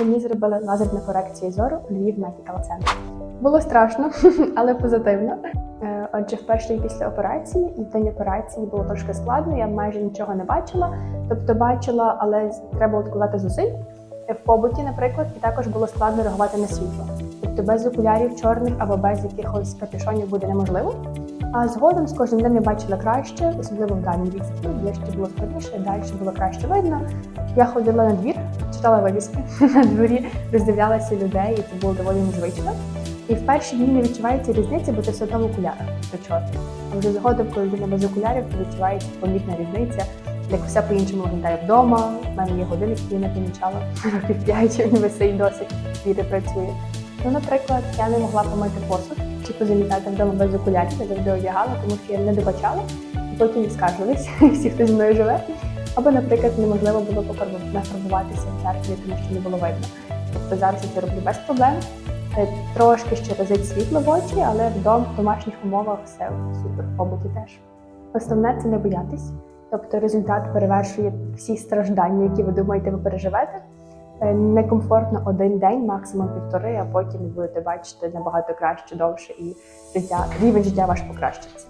Мені зробили лазерну корекцію зору Львів Medical Center. Було страшно, але позитивно. Е, Отже, в перший після операції і в день операції було трошки складно. Я майже нічого не бачила. Тобто бачила, але треба було зусиль е, в побуті, наприклад, і також було складно реагувати на світло. Тобто без окулярів чорних або без якихось капюшонів буде неможливо. А згодом з кожним днем я бачила краще, особливо в дальній відстані, ближче було складніше, далі було краще видно. Я ходила на двір, читала вивіски на дворі, роздивлялася людей, і це було доволі незвично. І в перші дні не відчувається різниці, бо ти все одно в окулярах, чорно. А вже згодом, коли людина без окулярів, то відчувається помітна різниця, як все по-іншому виглядає вдома. У мене є годинник, який не помічала років п'ять, він висить досить віри працює. Ну, наприклад, я не могла помити посуд чи позамітати вдома без окулярів, я завжди одягала, тому що я не добачала, і потім скаржились всі, хто зі мною живе. Або, наприклад, неможливо було нафарбуватися в зеркалі, тому що не було видно. Тобто зараз я це роблю без проблем. Е, Трошки ще разить світло в очі, але вдома в домашніх умовах все супер, побуті теж. Основне це не боятись. Тобто результат перевершує всі страждання, які ви думаєте, ви переживете. Е, Некомфортно один день, максимум півтори, а потім будете бачити набагато краще, довше і життя, рівень життя ваш покращиться.